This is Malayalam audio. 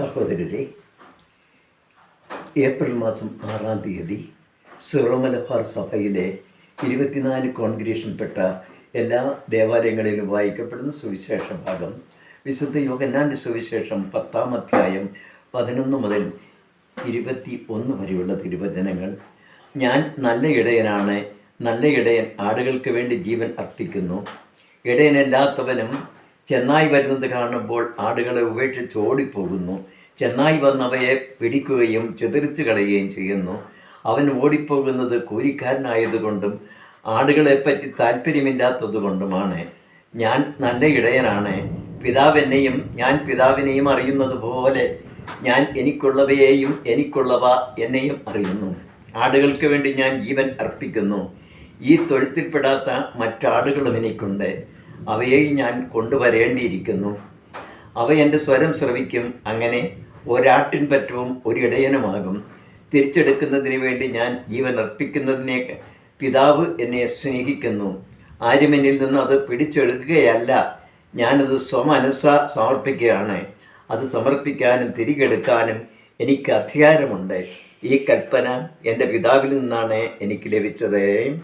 സഹോദരരെ ഏപ്രിൽ മാസം ആറാം തീയതി സിറോമലബാർ സഭയിലെ ഇരുപത്തിനാല് കോൺഗ്രേഷൻപ്പെട്ട എല്ലാ ദേവാലയങ്ങളിലും വായിക്കപ്പെടുന്ന സുവിശേഷ ഭാഗം വിശുദ്ധ യോഗന്നാന്റെ സുവിശേഷം പത്താം അധ്യായം പതിനൊന്ന് മുതൽ ഇരുപത്തി ഒന്ന് വരെയുള്ള തിരുവചനങ്ങൾ ഞാൻ നല്ല ഇടയനാണ് നല്ല ഇടയൻ ആടുകൾക്ക് വേണ്ടി ജീവൻ അർപ്പിക്കുന്നു. ഇടയനല്ലാത്തവനും ചെന്നായി വരുന്നത് കാണുമ്പോൾ ആടുകളെ ഉപേക്ഷിച്ച് ഓടിപ്പോകുന്നു. ചെന്നായി വന്നവയെ പിടിക്കുകയും ചെതിരിച്ചു കളയുകയും ചെയ്യുന്നു. അവൻ ഓടിപ്പോകുന്നത് കൂലിക്കാരനായതുകൊണ്ടും ആടുകളെപ്പറ്റി താല്പര്യമില്ലാത്തതുകൊണ്ടുമാണ്. ഞാൻ നല്ല ഇടയനാണ്. പിതാവ് എന്നെയും ഞാൻ പിതാവിനെയും അറിയുന്നത് പോലെ ഞാൻ എനിക്കുള്ളവയെയും എനിക്കുള്ളവ എന്നെയും അറിയുന്നു. ആടുകൾക്ക് വേണ്ടി ഞാൻ ജീവൻ അർപ്പിക്കുന്നു. ഈ തൊഴുത്തിൽപ്പെടാത്ത മറ്റാടുകളും എനിക്കുണ്ട്. അവയെയും ഞാൻ കൊണ്ടുവരേണ്ടിയിരിക്കുന്നു. അവ എന്റെ സ്വരം ശ്രവിക്കും. അങ്ങനെ ഒരാട്ടിൻ പറ്റവും ഒരിടയനുമാകും. തിരിച്ചെടുക്കുന്നതിന് വേണ്ടി ഞാൻ ജീവൻ അർപ്പിക്കുന്നതിനെ പിതാവ് എന്നെ സ്നേഹിക്കുന്നു. ആരും എന്നിൽ നിന്ന് അത് പിടിച്ചെടുക്കുകയല്ല. ഞാനത് സ്വമനസ സമർപ്പിക്കുകയാണ്. അത് സമർപ്പിക്കാനും തിരികെടുക്കാനും എനിക്ക് അധികാരമുണ്ട്. ഈ കൽപ്പന എന്റെ പിതാവിൽ നിന്നാണ് എനിക്ക് ലഭിച്ചത്.